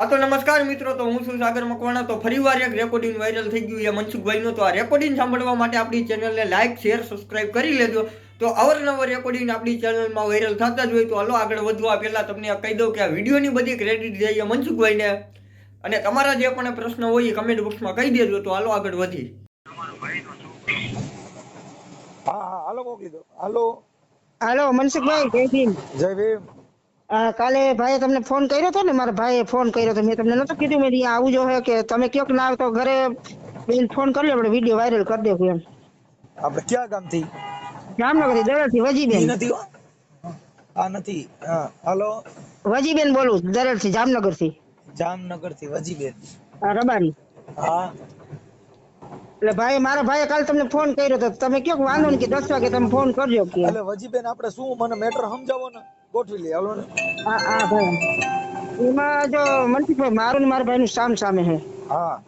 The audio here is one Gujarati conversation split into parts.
હા તો નમસ્કાર મિત્રો તો હું છું સાગર મકવાણા. તો ફરીવાર એક રેકોર્ડિંગ વાયરલ થઈ ગયું એ મનસુખભાઈનું. તો આ રેકોર્ડિંગ સાંભળવા માટે આપણી ચેનલને લાઇક શેર સબસ્ક્રાઇબ કરી લેજો. તો અવરનવર રેકોર્ડિંગ આપણી ચેનલમાં વાયરલ થતા જ હોય તો હલો આગળ વધવા. પહેલાં તમને કહી દઉં કે આ વિડીયોની બધી ક્રેડિટ જઈએ મનસુખભાઈને. અને તમારા જે પણ પ્રશ્ન હોય એ કમેન્ટ બોક્સમાં કહી દેજો તો હાલો આગળ વધી. હા હા હાલો મોકલી દો. હાલો. હાલો મનસુખભાઈ જય ભીમ. જય ભીમ. કાલે ભાઈએ તમને ફોન કર્યો હતો ને મારા ભાઈએ ફોન કર્યો હતો મેં તમને નતો કીધું મેં અહીંયા આવું જો હે કે તમે કયો ના આવે તો ઘરે બેન ફોન કરી લે આપણે વીડિયો વાયરલ કરી દેવું એમ. આપણે ક્યાં ગામથી? જામનગરથી દરડથી વજીબેન. નથી આ નથી હાલો. વજીબેન બોલું દરડથી જામનગરથી. જામનગરથી વજીબેન. રબારી. હા. એટલે ભાઈ મારા ભાઈએ કાલે તમને ફોન કર્યો હતો તમે કયો વાંધો નહીં કે દસ વાગે તમે ફોન કરજો કે એટલે વજીબેન આપણે શું મને મેટર સમજાવો ને. ગોઠવી લઈએ. હાલો ને. હા હા ભાઈ. એમાં જો મનસુખભાઈ મારું ને મારા ભાઈનું સામ સામે છે. હા.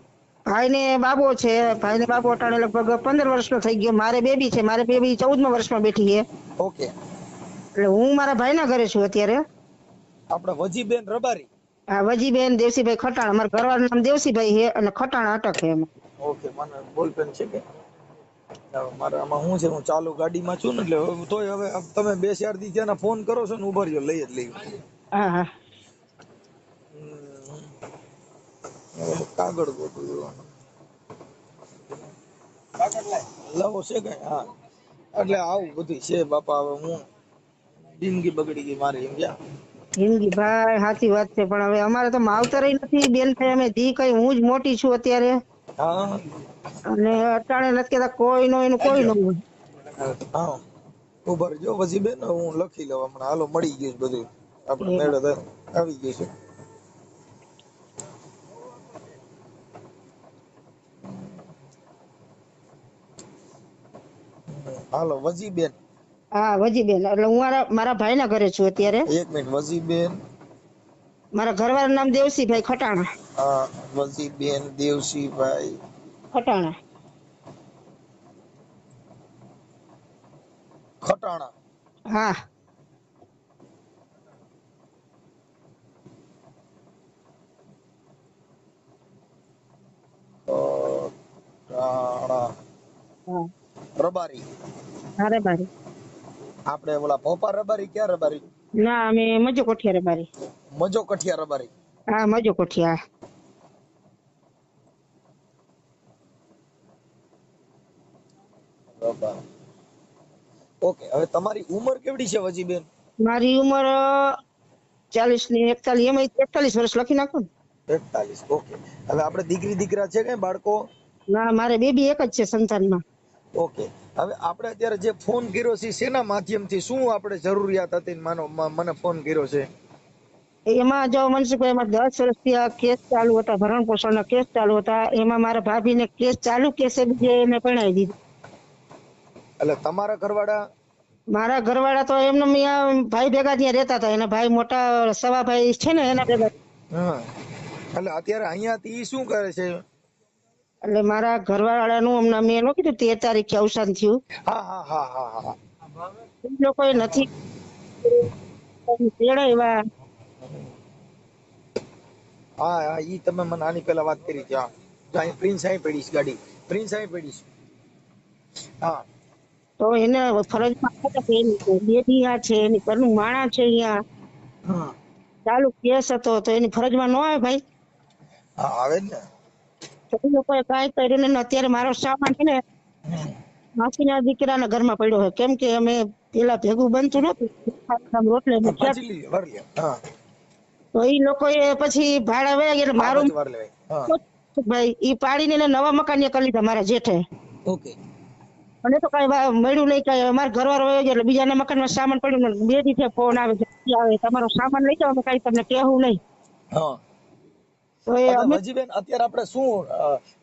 ભાઈને બાબો છે ભાઈને બાબો અટાણે લગભગ પંદર વર્ષનો થઈ ગયો. મારે બેબી છે મારે બેબી ચૌદમા વર્ષમાં બેઠી છે. ઓકે. એટલે હું મારા ભાઈના ઘરે છું અત્યારે. આપણે વજીબેન રબારી. આ વજીબેન દેવસીભાઈ ખટાણ. અમારા ઘરવાળું નામ દેવસીભાઈ છે અને ખટાણ અટક છે એમાં. ઓકે મને બોલપેન છે કે? મારે આમાં શું છે હું ચાલુ ગાડીમાં છું ને એટલે હવે તોય હવે આમ તમે બે ચાર દી ત્યાંના ફોન કરો છો ને ઊભા રહ્યો લઈ જ લઈ હા હા. હવે કાગળ ગોઠવ્યું લાવો છે કઈ? હા. એટલે આવું બધું છે બાપા હવે હું જિંદગી બગડી ગઈ મારી એમ જા જિંદગી ભાઈ સાચી વાત છે પણ હવે અમારે તો માવતર નથી બેન થાય અમે ધી કઈ હું જ મોટી છું અત્યારે. હા અને અટાણે નથી કેતા કોઈ નો એનું કોઈ નો હા. ઉભર જો પછી બેન હું લખી લઉં હમણાં. હાલો મળી ગયું છે બધું. આપણે મેળો આવી ગયું છે. હાલો વજીબેન. હા વજીબેન. એટલે હું મારા મારા ભાઈના ઘરે છું અત્યારે. એક મિનિટ વજીબેન. મારા ઘરવાળાનું નામ દેવસીભાઈ ખટાણા. હા વજીબેન દેવસીભાઈ. ખટાણા. ખટાણા. હા. હા રબારી. આપણે ઓલા ભોપા રબારી ક્યાં રબારી? ના અમે મજો કોઠિયા રબારી. બારી મજો કોઠિયા રબારી. હા મજો કોઠિયા. ઓકે હવે તમારી ઉંમર કેવડી છે વજીબેન? મારી ઉંમર ચાલીસની એકતાલીસ એમાં એકતાલીસ વર્ષ લખી નાખો ને. એકતાલીસ ઓકે. હવે આપણે દીકરી દીકરા છે કે બાળકો? ના મારે બેબી એક જ છે સંતાનમાં. ઓકે. હવે આપણે અત્યારે જે ફોન કર્યો છે શેના માધ્યમથી શું આપણે જરૂરિયાત હતી માનો મને ફોન કર્યો છે? એમાં જો મનસુખભાઈ એમાં દસ વર્ષથી આ કેસ ચાલુ હતા ભરણ પોષણના કેસ ચાલુ હતા. એમાં મારા ભાભીને કેસ ચાલુ કેસે બીજે એને પરણાવી દીધી. એટલે તમારા ઘરવાળા? મારા ઘરવાળા તો એમને ભાઈ ભેગા ત્યાં રહેતા હતા. એના ભાઈ મોટા સવા ભાઈ છે ને એના ભેગા. હા. એટલે અત્યારે અહીંયા થી શું કરે છે? એટલે મારા ઘરવાળાનું હમણાં મેં એનું કીધું તેર તારીખે અવસાન થયું. હા હા હા હા હા. એ લોકોએ નથી તેડાવ્યા હા હા ઈ તમે મને આની પહેલા વાત કરી હતી હા. અહીં પ્રિન્સ અહીં પડીશ ગાડી. પ્રિન્સ અહીં પડીશ હા. તો એને એની બેબી આ છે એની ઘરનું માણા છે અહીંયા. હા. ચાલુ કેસ હતો તો એની ફરજમાં ન આવે ભાઈ. હા આવે જ ને. એ લોકોએ કાંઈ કર્યું નહીં અત્યારે મારો સામાન છે ને માસીના દીકરાના ઘરમાં પડ્યો છે. કેમ કે અમે પેલા ભેગું બનતું નતું રોટલે ને તો એ લોકોએ પછી ભાડા વયા એટલે મારું ભાઈ ઈ પાડીને નવા મકાન કરી લીધા મારા જેઠે. ઓકે. અને તો કઈ વા- મળ્યું નહીં કઈ અમારા ઘરવાળો વયો બીજા એટલે બીજાના મકાનમાં સામાન પડ્યું બે દિવસે ફોન આવે છે આવે તમારો સામાન લઈ જાઓ અમે કઈ તમને કહેવું નહીં. હા. તો એ એટલે અત્યારે આપણે શું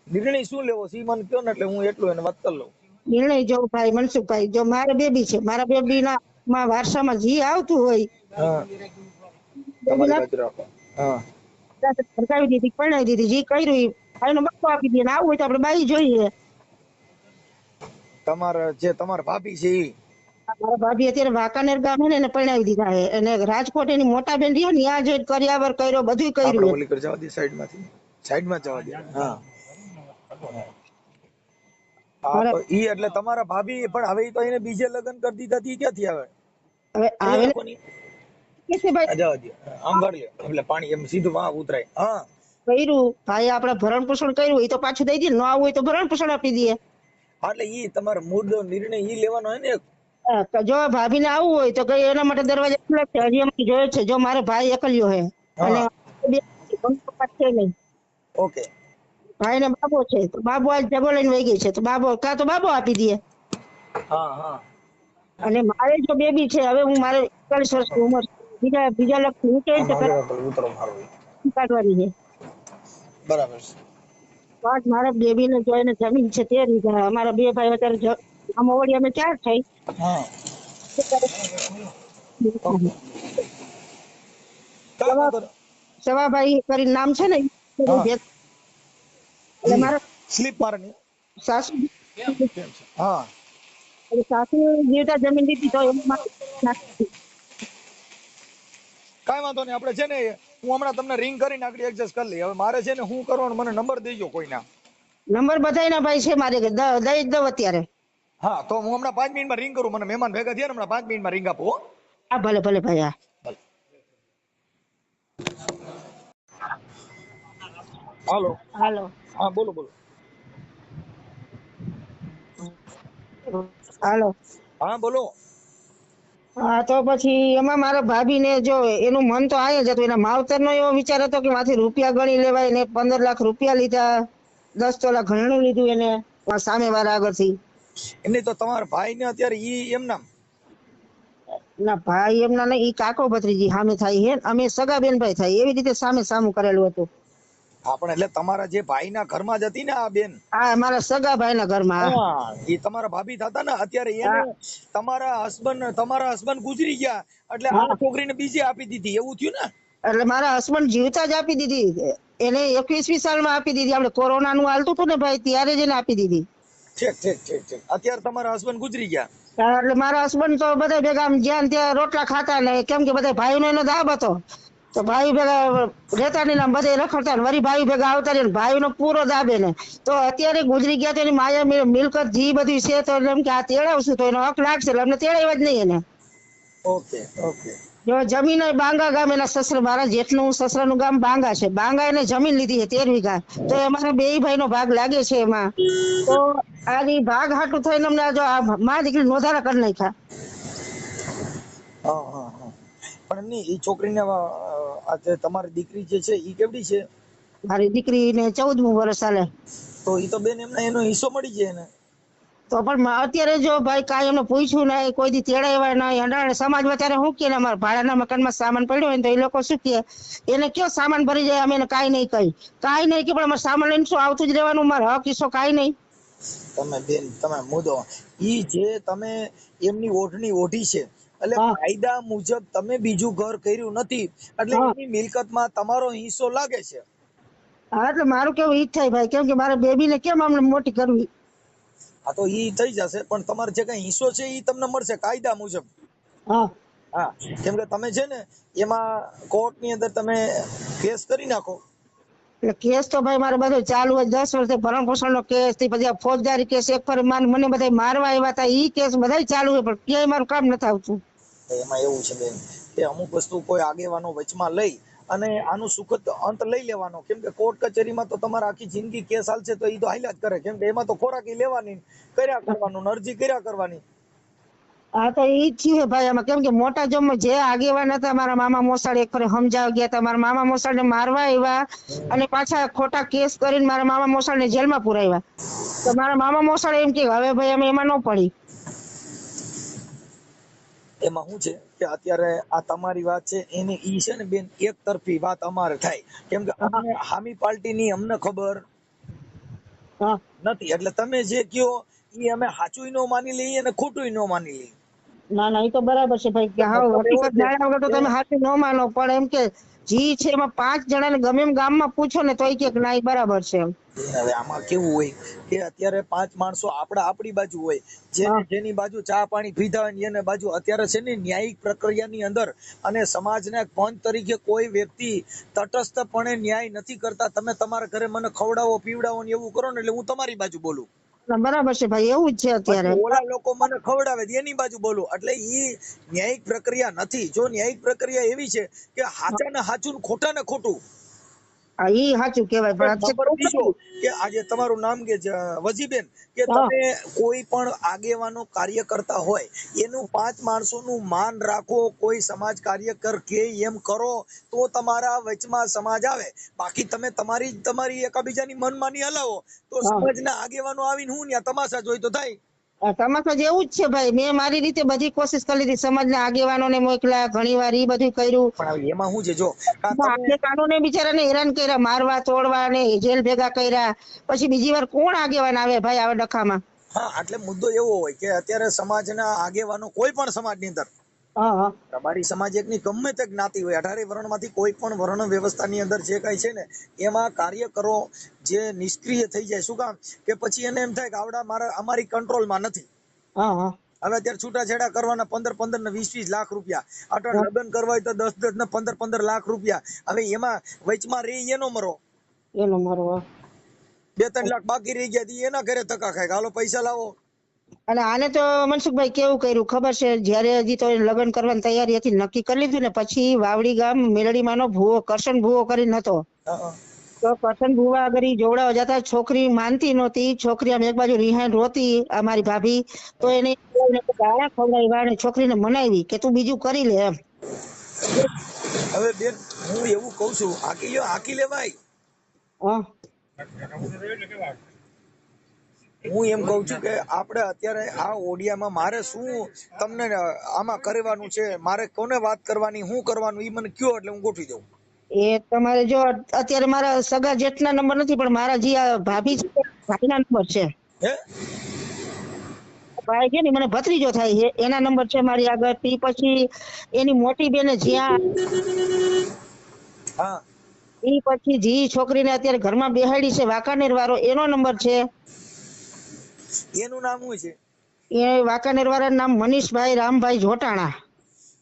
નિર્ણય શું લેવો? છે મને કયો ને એટલે હું એટલું એને વાત કરી લઉં. નિર્ણય જો ભાઈ મનસુખભાઈ જો મારે બેબી છે મારા બેબી ના માં વારસામાં જી આવતું હોય ભરકાવી દીધી પરણાવી દીધી જી કર્યું ભાઈનો બક્કો આપી દે આવું હોય તો આપણે બાઈ જોઈએ. તમારા જે તમારા ભાભી છે ઈ? મારા ભાભી અત્યારે વાંકાનેર ગામ ને એને પરણાવી દીધા છે અને રાજકોટ એની મોટા બેન રહ્યો ને ત્યાં જઈને કર્યાવર કર્યો બધું કર્યું ઓલી કર જવા દે સાઈડમાંથી સાઈડમાં જવા દે. હા. ઈ એટલે તમારા ભાભી પણ હવે તો એને બીજે લગ્ન કરી દીધા તી ક્યાંથી આવે? હવે આવે લોકોની? ભાઈ? જવા દે. આમ ભર લે એટલે પાણી એમ સીધું માં ઉતરાય. હા. કર્યું. ભાઈ આપણે ભરણ પોષણ કર્યું એ તો પાછું દઈ દે. ન આવું હોય તો ભરણ પોષણ આપી દઈએ એટલે ઈ તમારો મૂળ નિર્ણય ઈ લેવાનો હોય ને જો ભાભીને આવવું હોય તો કઈ એના માટે દરવાજા ખુલ્લા છે? હજી અમે જોયો છે જો મારો ભાઈ એકલ્યો છે. અને બે છે નહીં. ઓકે. ભાઈ ને બાબો છે તો બાબો આજ જગો લઈને વહી ગઈ છે તો બાબો કા તો બાબો આપી હા હા. અને મારે જો બેબી છે હવે હું મારે એકતાલીસ વર્ષની ઉંમર બીજા બીજા લક્ષ હું કે. કાઢવાની છે? બરાબર છે. પાંચ મારા બેબી ને જો એને જમીન છે તે રીતે અમારા બે ભાઈ અત્યારે આમાં વળી અમે ચાર થઈ કાંઈ સવાભાઈ કરી નામ છે ને એટલે મારો સ્લીપ મારવાની સાસુ હા. સાસુ જીવતા જમીન દીધી તો એમાં મારે વાંધો નહીં આપણે છે ને હું હમણાં તમને રિંગ કરીને આગળ એડજસ્ટ કરી લઈ હવે મારે છે ને હું કરવાનું મને નંબર દેજો કોઈના. નંબર બધાયના ભાઈ છે મારે દઈ જ દઉં અત્યારે. હા તો હું હમણાં પાંચ મિનિટમાં રિંગ કરું મને મહેમાન ભેગા થયા ને હમણાં પાંચ મિનિટમાં રિંગ આપો હા. ભલે ભલે ભાઈ હા હાલો. હાલો. હા બોલો બોલો. હાલો. હા બોલો. હા તો પછી એમાં મારા ભાભીને જો એનું મન તો આય જ હતું એના માવતરનો એવો વિચાર હતો કે માથી રૂપિયા ગણી લેવાય ને પંદર લાખ રૂપિયા લીધા દસ તોલા ઘણું લીધું એને સામે વાળા આગળથી. એમની તો તમારા ભાઈ ને અત્યારે ઈ એમના ના ભાઈ એમના નહીં ઈ કાકો ભત્રીજી સામે થાય હે અમે સગા બેન ભાઈ થાય એવી રીતે સામે સામું કરેલું હતું. હા પણ એટલે તમારા જે ભાઈ ના ઘરમાં જ હતી ને આ બેન? હા મારા સગા ભાઈના ઘરમાં એ તમારા ભાભી થતા ને અત્યારે એને તમારા હસબન્ડ તમારા હસબન્ડ ગુજરી ગયા. એટલે આ છોકરીને બીજી આપી દીધી. એવું થયું ને? એટલે મારા હસબન્ડ જીવતા જ આપી દીધી. એને એકવીસમી સાલમાં આપી દીધી. આપણે કોરોના નું હાલતું હતું ને ભાઈ ત્યારે જ એને આપી દીધી. ઠીક ઠીક ઠીક ઠીક. અત્યારે તમારા હસબન્ડ ગુજરી ગયા? એટલે મારા હસબન્ડ તો બધા ભેગા જ્યાં ત્યાં રોટલા ખાતા ને કેમ કે બધા ભાઈનો એનો દાબ હતો. તો ભાઈ ભેગા રહેતા નહીં બધે રખડતા વળી ભાઈ ભેગા આવતા ને ભાઈ નો પૂરો દાબે ને તો અત્યારે ગુજરી ગયા તો એની માયા મિલ- મિલકત જી બધી છે તો એમ કે આ તેડાવશું તો એનો હક લાગશે એટલે અમને તેડાવ્યા જ નહીં એને. Okay okay. જો જમીન બાંગા ગામ એના સસરા મારા જેઠનું સસરાનું ગામ બાંગા છે. બાંગા એને જમીન લીધી છે તેર વીઘા. તો અમારા બે ભાઈનો ભાગ લાગે છે એમાં. તો આની ભાગ હાટું થઈને અમને જો મા દીકરી નોંધારા કરી નાખ્યા. પણ નહીં એ છોકરીને આજે તમારી દીકરી જે છે એ કેવડી છે? મારી દીકરીને ચૌદમું વર્ષ ચાલે તો એ તો બેન એમને એનો હિસ્સો મળી જાય એને તો પણ અત્યારે જો ભાઈ કાંઈ એમને પૂછ્યું નહીં કોઈ દી તેડાવ્યા નહીં અંડાણે સમાજમાં ત્યારે શું કે અમારા ભાડાના મકાનમાં સામાન પડ્યો હોય તો એ લોકો શું કે એને કયો સામાન ભરી જાય અમે એને કાંઈ નહીં કહી. કાંઈ નહીં કે પણ અમારે સામાન લઈને શું આવતું જ રહેવાનું? મારો હક હિસ્સો કાંઈ નહીં? તમે બેન તમે મુદ્દો ઈ જે તમે એમની ઓઢણી ઓઢી છે એટલે કાયદા મુજબ તમે બીજું ઘર કર્યું નથી એટલે. એની મિલકતમાં તમારો હિસ્સો લાગે છે. હા એટલે મારું કેવું ઈ થાય ભાઈ કેમ કે મારે બેબીને કેમ અમને મોટી કરવી? આ તો ઈ થઈ જશે. પણ તમારે જે કઈ હિસ્સો છે ઈ તમને મળશે કાયદા મુજબ. હા. હા કેમ કે તમે છે ને એમાં કોર્ટની અંદર તમે કેસ કરી નાખો. એટલે કેસ તો ભાઈ મારે બધો ચાલુ હોય દસ વર્ષથી ભરણ પોષણ નો કેસથી પછી આ ફોજદારી કેસ એક પર માન- બધા મારવા આવ્યા હતા ઈ કેસ બધા ચાલુ હોય પણ ક્યાંય મારું કામ નથી આવતું. એમાં એવું છે બેન કે અમુક વસ્તુ કોઈ આગેવાનો વચમાં લઈ અને આનું સુખદ અંત લઈ લેવાનો. કેમ કે કોર્ટ કચેરીમાં તો તમારા આખી જિંદગી કેસ હાલશે તો એ તો હાલ્યા જ કરે. કેમ કે એમાં તો ખોરાકી લેવાની કર્યા કરવાનું અરજી કર્યા કરવાની. હા તો એ થયું છે ભાઈ આમાં. કેમ કે મોટા જોમ જે આગેવાન હતા મારા મામા મોસાળ એક ફરે સમજાવ ગયા હતા. મારા મામા મોસાળ ને મારવા આવ્યા અને પાછા ખોટા કેસ કરીને મારા મામા મોસાળ ને જેલમાં પુરાવ્યા. તો મારા મામા મોસાળ એમ કે હવે ભાઈ અમે એમાં ન પડી. એમાં શું છે? કે અત્યારે આ તમારી વાત છે એની ઈ છે ને બેન એક તરફી વાત અમારે થાય. કેમ કે અમને હામી પાર્ટીની અમને ખબર હા. નથી. એટલે તમે જે કયો એ અમે સાચું નો માની લઈએ અને ખોટું નો માની લઈએ. ના ના એ તો બરાબર છે ભાઈ કે હા હકીકત જાણ્યા વગર તો તમે સાચું ન માનો પણ એમ કે જી છે એમાં પાંચ જણાને ગમે એમ ગામમાં પૂછો ને તોય કે ના બરાબર છે એમ. હવે આમાં કેવું હોય કે અત્યારે પાંચ માણસો આપડા આપડી બાજુ હોય જેની બાજુ ચા પાણી પીધા હોય એને બાજુ અત્યારે છે ને ન્યાયિક પ્રક્રિયાની અંદર અને સમાજના પંચ તરીકે કોઈ વ્યક્તિ તટસ્થપણે ન્યાય નથી કરતા તમે તમારા ઘરે મને ખવડાવો પીવડાવો ને એવું કરો ને એટલે હું તમારી બાજુ બોલું. બરાબર છે ભાઈ એવું જ છે અત્યારે. ઓલા લોકો મને ખવડાવે એની બાજુ બોલું. એટલે ઈ ન્યાયિક પ્રક્રિયા નથી. જો ન્યાયિક પ્રક્રિયા એવી છે કે હાચા ને હાચું ખોટા ને ખોટું. ઈ સાચું કહેવાય પણ ખબર શું કે આજે તમારું નામ કે વજીબેન કે તમે કોઈ પણ આગેવાનો કાર્ય કરતા હોય એનું પાંચ માણસોનું માન રાખો કોઈ સમાજ કાર્યકર કે એમ કરો તો તમારા વચમાં સમાજ આવે. બાકી તમે તમારી તમારી એકાબીજાની મનમાની હલાવો તો. સમાજના આગેવાનો આવીને હું ત્યાં તમાશા જોઈ તો થાય. તમાશા જેવું જ છે ભાઈ. મેં મારી રીતે બધી કોશિશ કરી લીધી સમાજના આગેવાનોને મોકલ્યા ઘણી વાર ઈ બધું કર્યું. પણ એમાં હું જો આપણે કાનૂને બિચારાને હેરાન કર્યા મારવા તોડવા ને જેલ ભેગા કર્યા. પછી બીજી વાર કોણ આગેવાન આવે ભાઈ આવા ડખામાં? હા એટલે મુદ્દો એવો હોય કે અત્યારે સમાજના આગેવાનો કોઈ પણ સમાજની અંદર તમારી સમાજ એકની ગમે તે જ્ઞાતિ હોય અઢારે વર્ણમાંથી કોઈ પણ વર્ણ વ્યવસ્થાની અંદર જે કાંઈ છે ને એમાં કાર્યકરો જે નિષ્ક્રિય થઈ જાય. શું કામ? કે પછી એને એમ થાય કે આવડા મારા અમારી કંટ્રોલમાં નથી. હવે અત્યારે છૂટાછેડા કરવાના પંદર પંદર ને વીસ વીસ લાખ રૂપિયા. અટલ લગ્ન કરવા હોય તો દસ દસ ને પંદર પંદર લાખ રૂપિયા. હવે એમાં વચમાં રે એનો મરો. એનો મરો બે ત્રણ લાખ બાકી રહી ગયા તી એના ઘરે ધક્કા ખાય હાલો પૈસા લાવો. અને આને તો મનસુખભાઈ કેવું કર્યું? ખબર છે જયારે હજી તો લગ્ન કરવાની તૈયારી હતી નક્કી કરી લીધું ને પછી વાવડી ગામ મેલડીમાંનો ભૂવો કરશન ભૂવો કરી હા. તો કરશન ભૂવા આગળ જોવડાવ જતા છોકરી માનતી નહોતી. છોકરી આમ એક બાજુ રિહાઈન રોતી અમારી ભાભી. તો એને ગાળા ખવડાવી અને છોકરીને મનાવી કે તું બીજું કરી લે એમ. હવે બેન હું એવું કઉ છું આકી લ્યો આકી લેવાય. હા. હું એમ કહું છું કે આપણે અત્યારે આ ઓડિયામાં મારે શું તમને આમાં કરવાનું છે મારે કોને વાત કરવાની હું કરવાનું એ મને કયો એટલે હું ગોઠવી દઉં. એ તમારે જો અત્યારે મારા સગા જેટલા નંબર નથી પણ મારા જે આ ભાભી છે ભાઈના નંબર છે. હે? ભાઈ છે ને મને ભત્રીજો થાય છે એના નંબર છે મારી આગળ ઈ પછી એની મોટી બેને જ્યાં હા. એ પછી જી છોકરીને અત્યારે ઘરમાં બેહાડી છે વાંકાનેર વાળો એનો નંબર છે. એનું નામ શું છે? એ વાંકાનેર વાળાનું નામ મનીષભાઈ રામભાઈ જોટાણા.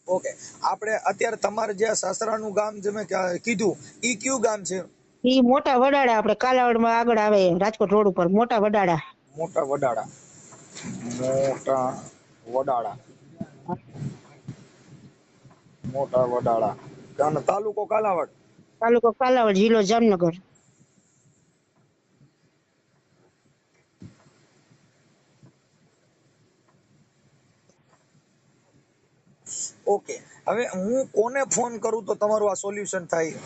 ઓકે. આપણે અત્યારે તમારે જે સાસરાનું ગામ જે મેં કીધું ઈ કયું ગામ છે? ઈ મોટા વડાડા આપણે કાલાવડમાં આગળ આવે રાજકોટ રોડ ઉપર મોટા વડાડા મોટા વડાડા મોટા વડાડા મોટા વડાડા તાલુકો કાલાવડ? તાલુકો કાલાવડ જિલ્લો જામનગર. ઓકે હવે હું કોને ફોન કરું તો તમારું આ સોલ્યુશન થાય?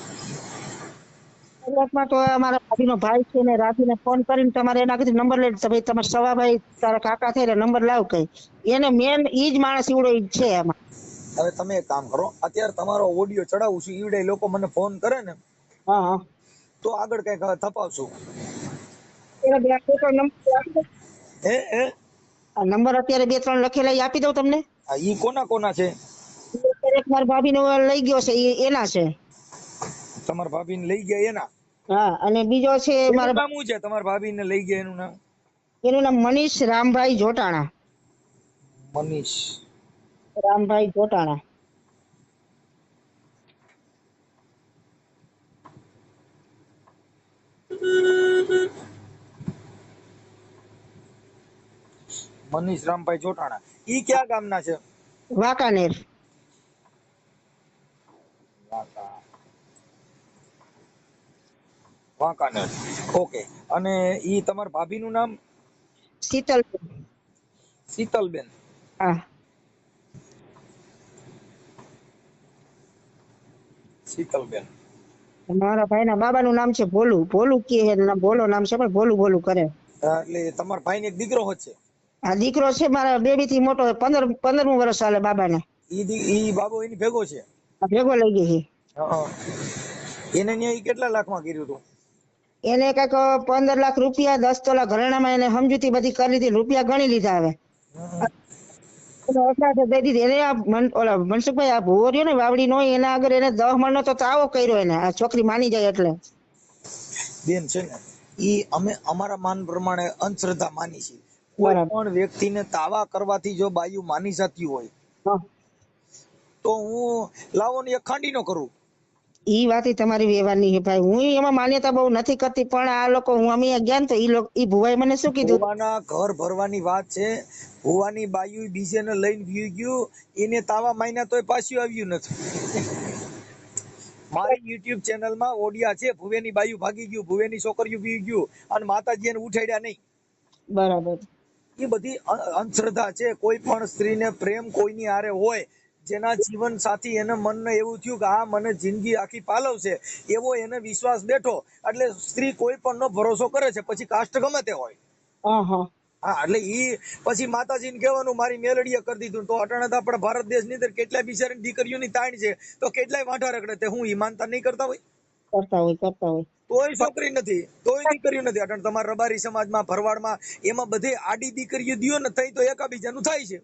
શરૂઆતમાં તો અમારા ભાભીનો ભાઈ છે ને રાજીને ફોન કરીને તમારે એના કીધું નંબર લઈ ભાઈ તમારા સવાભાઈ તારા કાકા થાય નંબર લાવ કઈ. એને મેન ઈ જ માણસ ઈવડો છે એમાં. હવે તમે એક કામ કરો અત્યારે તમારો ઓડિયો ચડાવું છું ઈવડે લોકો મને ફોન કરે ને હા હા. તો આગળ કંઈક ત્રણ નંબર હે હે? આ નંબર અત્યારે બે ત્રણ લખેલા આપી દઉં તમને? હા ઈ કોના કોના છે? એક મારા ભાભીનો લઈ ગયો છે એના છે. તમારા ભાભીને લઈ ગયા એના? હા અને બીજો છે મારા નામ છે? તમારા ભાભીને લઈ ગયા એનું નામ? એનું નામ મનીષ રામભાઈ જોટાણા. મનીષ. રામભાઈ જોટાણા. મનીષ રામભાઈ જોટાણા. ઈ ક્યાં ગામના છે? વાંકાનેર. વાંકાનેર. ઓકે અને ઈ તમારા ભાભીનું નામ? શીતલ શીતલબેન. હા. શીતલબેન. મારા ભાઈના બાબાનું નામ છે ભોલું. ભોલું કે હે ના ભોલો નામ છે પણ ભોલું ભોલું કરે. એટલે તમારા ભાઈને એક દીકરો છે? આ દીકરો છે મારા બેબી થી મોટો પંદર પંદરમું વર્ષ ચાલે બાબાને. ઈ ઈ બાબો એની ભેગો છે? ભેગો લઈ ગઈ છે એને ન્યા ઈ કેટલા લાખમાં કર્યું હતું? એને કંઈક પંદર લાખ રૂપિયા દસ તોલા ઘરેણામાં એને સમજૂતી બધી કરી લીધી રૂપિયા ગણી લીધા હવે. એને દઈ દીધી. એને આ ઓલા મનસુખભાઈ આ ભૂવો રહ્યો ને વાવડી નો એના આગળ એને દહ મણનો તો તાવો કર્યો એને. આ છોકરી માની જાય એટલે. બેન છે ને ઈ અમે અમારા માન પ્રમાણે અંધશ્રદ્ધા માની છે કોઈ પણ વ્યક્તિને તાવા કરવાથી જો બાયુ માની જતી હોય તો હું લાવો ને એ ખાંડી નો કરું. ઈ વાત તમારી વ્યવહારની છે. ભાઈ હું એમાં માન્યતા બહુ નથી કરતી પણ આ લોકો હું અમે અજ્ઞાન તો એ લોકો એ ભુવાએ મને શું કીધું? ભુવાના ઘર ભરવાની વાત છે. ભુવાની બાયુ બીજેને લઈને વી ગયું. એને તાવા માયના તોય પાછું આવ્યું નથી. મારી યુટ્યુબ ચેનલમાં ઓડિયા છે ભુવેની બાયુ ભાગી ગયું ભુવેની છોકરીઓ વી ગયું અને માતાજી એને ઉઠાડ્યા નહીં. બરાબર. એ બધી અંધશ્રદ્ધા છે. કોઈ પણ સ્ત્રીને પ્રેમ કોઈની હારે હોય જેના જીવન સાથી એને મનને એવું થયું કે આ મને જિંદગી આખી પાલવશે. એવો એને વિશ્વાસ બેઠો. એટલે સ્ત્રી કોઈ પણ નો ભરોસો કરે છે પછી કાસ્ટ ગમે તે હોય. હા એટલે ઈ પછી માતાજીને કહેવાનું મારી મેલડીએ કરી દીધું. તો અટાણે તો આપણા ભારત દેશની અંદર કેટલાય બિચારી દીકરીઓની તાણ છે તો કેટલાય વાંઢા રખડે તે હું ઈમાનતા માનતા નહીં કરતા હોય? કરતા હોય કરતા હોય. તોય છોકરી નથી તોય દીકરીઓ નથી. અટાણે તમારા રબારી સમાજમાં ભરવાડમાં એમાં બધે આડી દીકરીઓ દિયો ને થઈ તો એકાબીજાનું થાય છે.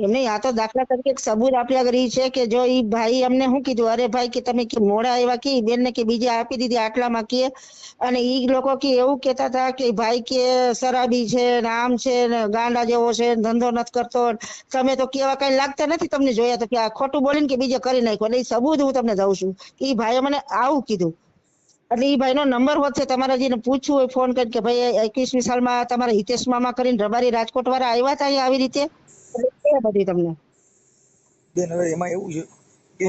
એમ નહીં આ તો દાખલા તરીકે સબૂત આપ્યા કરી છે કે જો ઈ ભાઈ અમને શું કીધું? અરે ભાઈ કે તમે કે મોડા આવ્યા કે બેન ને કે બીજે આપી દીધી આટલામાં કે? અને ઈ લોકો કે એવું કેતા હતા કે ભાઈ કે શરાબી છે ને આમ છે ને ગાંડા જેવો છે ધંધો નથી કરતો. તમે તો કેવા કઈ લાગતા નથી તમને જોયા તો કે આ ખોટું બોલીને કે બીજે કરી નાખ્યો. ઈ સબૂત હું તમને દઉં છું ઈ ભાઈએ મને આવું કીધું. એટલે એ ભાઈનો નંબર વધશે તમારે જેને પૂછવું હોય ફોન કરીને કે ભાઈ એકવીસમી સાલમાં તમારા હિતેશ મામા કરીને રબારી રાજકોટ વાળા આવ્યા હતા આવી રીતે? એ બધી તમને? બેન હવે એમાં એવું છે કે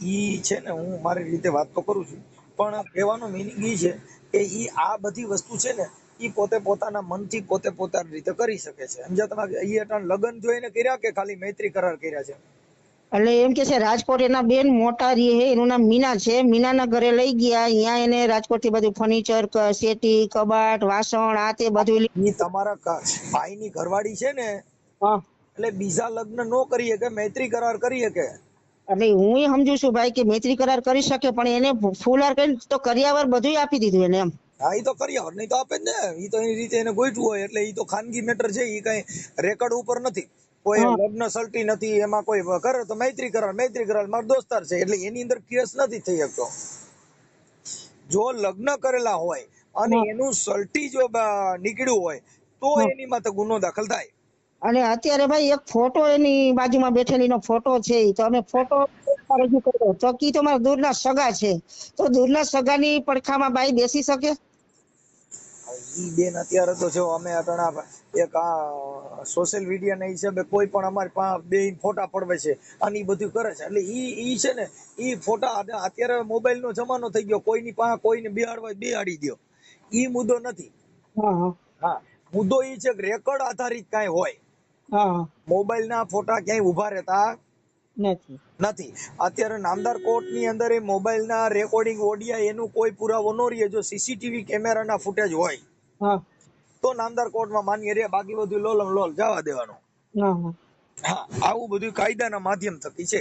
ઈ છે ને હું મારી રીતે વાત તો કરું છું પણ કહેવાનો મિનિંગ ઈ છે કે ઈ આ બધી વસ્તુ છે ને ઈ પોતે પોતાના મનથી પોતે પોતાની રીતે કરી શકે છે. સમજા તમે? ઈ અટાણ લગન જોઈને કર્યા કે ખાલી મૈત્રી કરાર કર્યા છે? એટલે એમ કે છે રાજકોટ એના બેન મોટા રી હે એનું નામ મીના છે. મીનાના ઘરે લઈ ગયા અહીંયા એને રાજકોટથી બધું ફર્નિચર સેટી કબાટ વાસણ આ તે બધું તમારા ભાઈ ની ઘરવાળી છે ને હા. એટલે બીજા લગ્ન નો કરી શકે મૈત્રી કરાર કરી શકે એટલે હું એ સમજુ છું ભાઈ કે મૈત્રી કરાર કરી શકે પણ એને ફૂલાર કરી તો કરિયાવર બધું આપી દીધું એને એમ. હા એ તો કર્યા નહીં તો આપે જ ને. એ તો એની રીતે એને ગોઈઠવું હોય એટલે એ તો ખાનગી મેટર છે એ કઈ રેકોર્ડ ઉપર નથી. કોઈ લગ્ન સલટી નથી એમાં કોઈ કરે તો મૈત્રી કરાર મૈત્રી કરાર મારો દોસ્તાર છે એટલે એની અંદર કેસ નથી થઈ શકતો. જો લગ્ન કરેલા હોય અને એનું સલટી જો નીકળ્યું હોય તો એની માથે ગુનો દાખલ થાય. અને અત્યારે ભાઈ એક ફોટો એની બાજુમાં બેઠેલીનો ફોટો છે તો અમે ફોટો રજૂ કર્યો. તો કી તો મારા દૂરના સગા છે. તો દૂરના સગાની પડખામાં બાઈ બેસી શકે? ઈ બેન અત્યારે તો જો અમે અટણા એક આ સોશિયલ મીડિયા ના હિસાબે કોઈ પણ અમારી પાસે બે ફોટા પડવે છે. અને ઈ બધું કરે છે. એટલે ઈ ઈ છે ને ઈ ફોટા અત્યારે મોબાઈલ નો જમાનો થઈ ગયો. કોઈની પાસે કોઈને બિહાડવા બિહાડી દો ઈ મુદ્દો નથી. હા મુદ્દો ઈ છે કે રેકોર્ડ આધારિત કાંઈ હોય. મોબાઈલ ના ફોટા ક્યાંય ઊભા રહેતા નથી. નથી. અત્યારે નામદાર કોર્ટની અંદર એ મોબાઈલ ના રેકોર્ડિંગ ઓડિયા એનું કોઈ પુરાવો ન રહે જો સીસીટીવી કેમેરાના ફૂટેજ હોય. તો નામદાર કોર્ટમાં માન્ય રહે બાકી બધું લોલમ લોલ જવા દેવાનું. હા આવું બધું કાયદાના માધ્યમ થકી છે.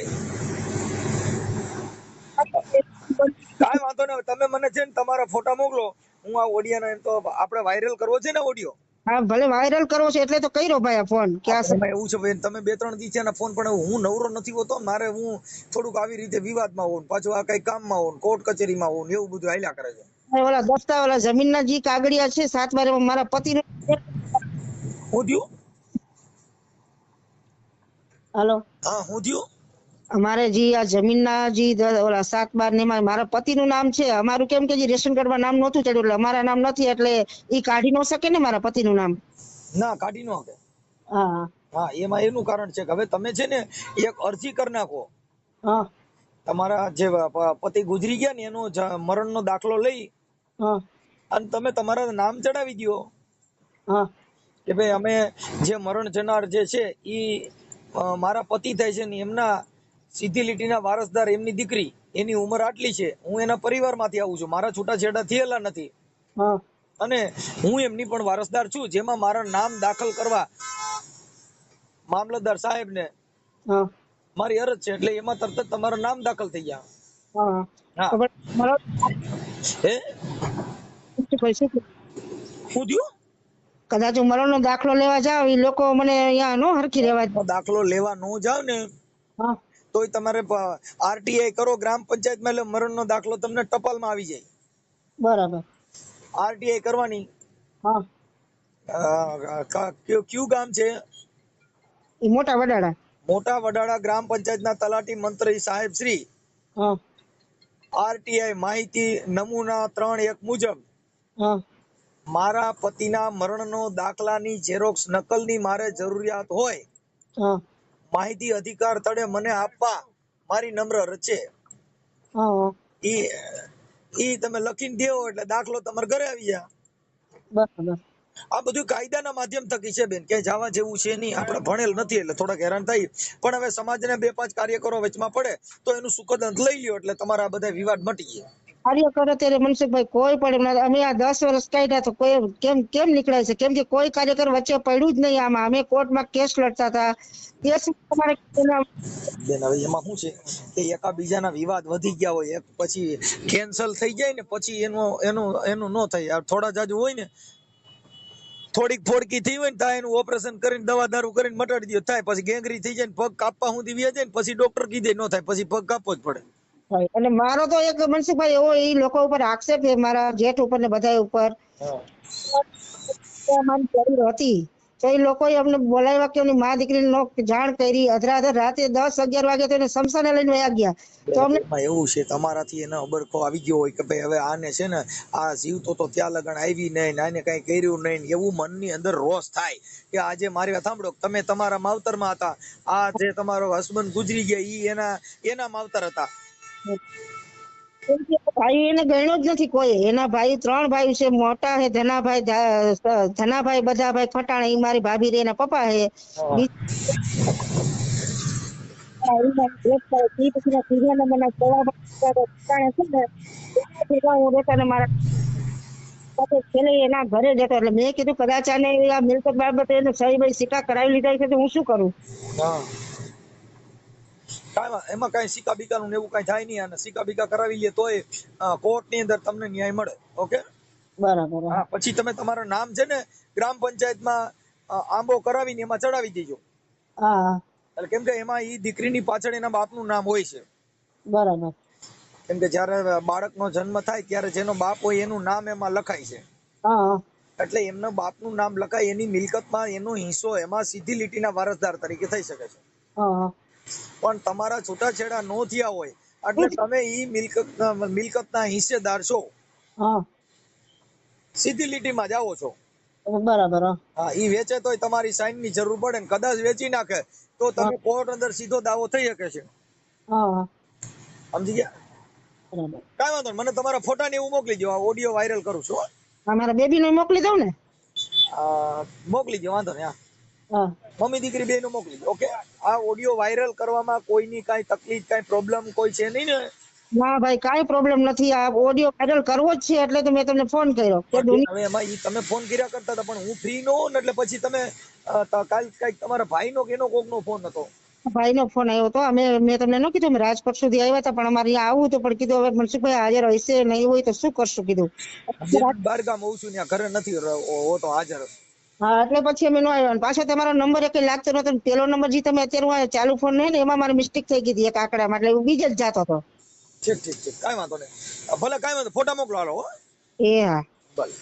કાંઈ વાંધો નહીં તમે મને છે ને તમારા ફોટા મોકલો. હું આ ઓડિયાનો એમ તો આપણે વાયરલ કરવો છે ને ઓડિયો? હા ભલે વાયરલ કરવો છે એટલે તો કર્યો ભાઈ આ ફોન કે આ સમય એવું છે ભાઈ તમે બે ત્રણ દી છે ને ફોન પણ હું નવરો નથી હોતો મારે હું થોડુંક આવી રીતે વિવાદમાં હોઉં પાછું આ કઈ કામમાં હોઉં કોર્ટ કચેરીમાં હોઉં એવું બધું હાલ્યા કરે છે. ઓલા દસ્તા ઓલા જમીનના જે કાગળિયા છે સાત બારે મારા પતિનું હું થયું? હાલો. હા હું થયું? અમારે જે આ જમીનના જે ઓલા સાત બાર ને મારા પતિનું નામ છે અમારું કેમ કે જે રેશન કાર્ડમાં નામ નહોતું ચડ્યું એટલે અમારા નામ નથી એટલે એ કાઢી ન શકે ને મારા પતિનું નામ. ના કાઢી નો શકે. હા. હા એમાં એનું કારણ છે કે હવે તમે છે ને એક અરજી કરી નાખો. હા. તમારા જે પતિ ગુજરી ગયા ને એનો મરણ મરણનો દાખલો લઈ હા. અને તમે તમારા નામ ચડાવી દો હા. કે ભાઈ અમે જે મરણ જનાર જે છે ઈ મારા પતિ થાય છે ને એમના સીધી લીટીના વારસદાર એમની દીકરી એની ઉંમર આટલી છે હું એના પરિવારમાંથી આવું છું મારા છૂટાછેડા થયેલા નથી. અને હું એમની પણ વારસદાર છું જેમાં મારા નામ દાખલ કરવા મામલતદાર સાહેબને મારી અરજ છે એટલે એમાં તરત જ તમારું નામ દાખલ થઈ ગયા. હા. થયું? કદાચ મરણનો દાખલો લેવા જાવ એ લોકો મને અહીંયા નો હરખી રહેવા દાખલો લેવા નો જાવ ને. હા. તોય તમારે આરટીઆઈ કરો ગ્રામ પંચાયતમાં એટલે મરણનો દાખલો તમને ટપાલમાં આવી જાય. બરાબર. આરટીઆઈ કરવાની. હા. ક્યુ ગામ છે? મોટા વડાળા. મોટા વડાળા ગ્રામ પંચાયતના તલાટી મંત્રી સાહેબ શ્રી. હા. આરટીઆઈ માહિતી નમૂના ત્રણ એક મુજબ. હા. મારા પતિના મરણનો દાખલાની ઝેરોક્સ નકલની મારે જરૂરિયાત હોય. હા. માહિતી અધિકાર તળે મને આપવા મારી નમ્ર રચે. ઈ ઈ તમે લખીને દેવો એટલે દાખલો તમારે ઘરે આવી જાય. બરાબર. આ બધું કાયદાના માધ્યમ થકી છે બેન. ક્યાંય જવા જેવું છે નહીં. આપણે ભણેલ નથી એટલે થોડાક હેરાન થઈ પણ હવે સમાજને બે પાંચ કાર્યકરો વચમાં પડે તો એનું સુખદ અંત લઈ લ્યો એટલે તમારા બધા વિવાદ મટી ગયા કાર્ય કરો ત્યારે મનસુખભાઈ કોઈ પણ અમે આ દસ વર્ષ કાઢ્યા તો કોઈ કેમ કેમ નીકળાય છે? કેમ કે કોઈ કાર્યકર વચ્ચે પડ્યું જ નહીં આમાં. અમે કોર્ટમાં કેસ લડતા હતા. કેસ તમારે બેન, હવે એમાં શું છે કે એકાબીજાના વિવાદ વધી ગયા હોય. એક પછી કેન્સલ થઈ જાય ને પછી એનું એનું એનું ન થાય. થોડા જાજુ હોય ને, થોડીક ફોડકી થઈ હોય ને ત્યાં એનું ઓપરેશન કરીને દવા દારૂ કરીને મટાડી દો. થાય, પછી ગેંગરી થઈ જાય ને પગ કાપવા સુધી વ્યા ને પછી ડોક્ટર કીધે ન થાય. પછી પગ કાપવો જ પડે. અને મારો તો એક મનસુખભાઈ એવો એ લોકો ઉપર આક્ષેપ છે મારા જેઠ ઉપર ને બધા ઉપર. અમારી જરૂર હતી. તો એ લોકોએ અમને બોલાવ્યા કે એમની મા દીકરીને જાણ કરી. અધરા અધર રાતે દસ અગિયાર વાગે તો એને સમસાને લઈને વયા ગયા. તો અમને એવું છે. તમારાથી એને અબરખો આવી ગયો હોય કે ભાઈ હવે આને છે ને આ જીવતો તો ત્યાં લગન આવી નહીં આને કઈ કર્યું નહીં એવું મનની અંદર રોષ થાય કે આજે મારી વાત સાંભળો. તમે તમારા માવતરમાં હતા. આ જે તમારો હસબન્ડ ગુજરી ગયા એ એના એના માવતર હતા. ભાઈ એને ગણ્યો જ નથી કોઈ. એના ભાઈ ત્રણ ભાઈ છે મોટા હે ધનાભાઈ ધનાભાઈ બધા ભાઈ ખટાણા એ મારી ભાભી રે એના પપ્પા છે. એના ઘરે જતો એટલે મેં કીધું કદાચ આને આ મિલકત બાબતે એને સહી ભાઈ સિક્કા કરાવી લીધા છે તો હું શું કરું? એમાં કઈ સિક્કા બીકાનું એવું કઈ થાય નહીં અને સિક્કા બીકા કરાવી લે તોય કોર્ટની અંદર તમને ન્યાય મળે. ઓકે? બરાબર. હા પછી તમે તમારું નામ છે ને ગ્રામ પંચાયતમાં આંબો કરાવીને એમાં ચડાવી દેજો. હા. એટલે કેમ કે એમાં ઈ દીકરીની પાછળ એના બાપનું નામ હોય છે. બરાબર. કેમ કે જ્યારે બાળકનો જન્મ થાય ત્યારે જેનો બાપ હોય એનું નામ એમાં લખાય છે. હા. એટલે એમના બાપનું નામ લખાય એની મિલકતમાં એનો હિસ્સો એમાં સીધી લીટીના વારસદાર તરીકે થઈ શકે છે. હા. પણ તમારા છૂટાછેડા નો થયા હોય એટલે તમે ઈ મિલકત મિલકતના હિસ્સેદાર છો. હા. સીધી લીટીમાં જાઓ છો. બરાબર હા. ઈ વેચે તોય તમારી સાઈનની જરૂર પડે ને કદાચ વેચી નાખે તો તમે કોર્ટ અંદર સીધો દાવો થઈ શકે છે. હા સમજી ગયા? કઈ વાંધો. મને તમારા ફોટા ને એવું મોકલી દો ઓડિયો વાયરલ કરું છું. મારા બેબી ને મોકલી દઉં ને? મોકલી દો વાંધો હા હા. મમ્મી દીકરી બે નું મોકલી ઓકે આ ઓડિયો વાયરલ કરવામાં કોઈની કાંઈ તકલીફ કાંઈ પ્રોબ્લેમ કોઈ છે નહીં ને? ના ભાઈ કાંઈ પ્રોબ્લેમ નથી. આ ઓડિયો વાયરલ કરવો જ છે એટલે તો મેં તમને ફોન કર્યો. હવે એમાં ઈ તમે ફોન કર્યા કરતા હતા પણ હું ફ્રી નો ને એટલે પછી તમે કાલ કંઈક તમારા ભાઈનો કે એનો કોકનો ફોન હતો? ભાઈનો ફોન આવ્યો હતો. અમે મેં તમને ન કીધું અમે રાજકોટ સુધી આવ્યા હતા પણ અમારે અહીંયા આવવું હતું પણ કીધું હવે મનસુખભાઈ હાજર હશે નહીં હોય તો શું કરશું? કીધું. બાર ગામ હોઉં છું ત્યાં ઘરે નથી હોતો હાજર. હા એટલે પછી અમે નો આવ્યા. પાછો તમારો નંબર એક લાગતો નતો પેલો નંબર જે તમે અત્યારે ચાલુ ફોન ને એમાં મારી મિસ્ટેક થઈ ગઈ હતી એક આંકડામાં. એટલે બીજે જ જાતો હતો. ઠીક ઠીક ઠીક. કાંઈ વાંધો નહીં. ભલે કાંઈ વાંધો ફોટા મોકલો હાલો હો. એ હા. ભલે.